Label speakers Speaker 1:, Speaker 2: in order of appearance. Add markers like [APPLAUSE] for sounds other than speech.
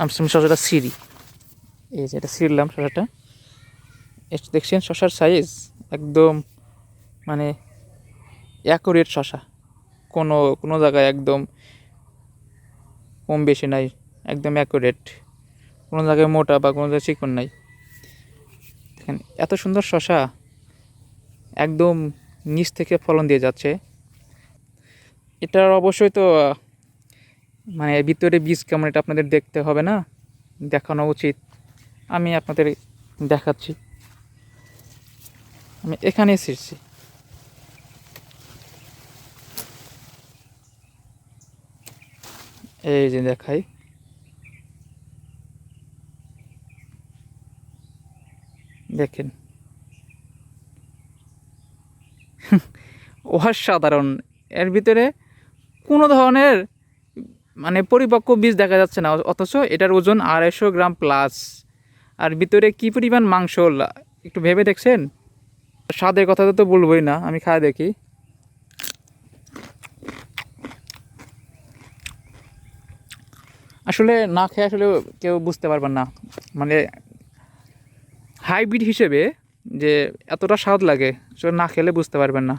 Speaker 1: আমি শশাটা সিঁড়ি। এই যে এটা ছিঁড়লাম শশাটা দেখছেন শশার সাইজ একদম মানে অ্যাকুরেট শশা কোনো কোনো জায়গায় একদম কম বেশি নাই, একদম অ্যাকুরেট কোনো জায়গায় মোটা বা কোনো জায়গায় চিকন নাই। দেখেন, এত সুন্দর শশা একদম নিচ থেকে ফলন দিয়ে যাচ্ছে। এটার অবশ্যই তো মানে এর ভিতরে বীজ কেমন এটা আপনাদের দেখতে হবে না? দেখানো উচিত। আমি আপনাদের দেখাচ্ছি। আমি এখানেই ছিঁড়ছি। এই যে দেখাই। দেখেন। [LAUGHS] অসাধারণ। এর ভিতরে কোনো ধরনের মানে পরিপক্ক বীজ দেখা যাচ্ছে না, অথচ এটার ওজন আড়াইশো গ্রাম প্লাস আর ভিতরে কি পরিমাণ মাংস একটু ভেবে দেখছেন? স্বাদের কথা তো বলবোই না, আমি খাওয়া দেখি। আসলে না খেয়ে আসলে কেউ বুঝতে পারবেন না মানে হাইব্রিড হিসেবে যে এতটা স্বাদ লাগে আসলে না খেলে বুঝতে পারবেন না।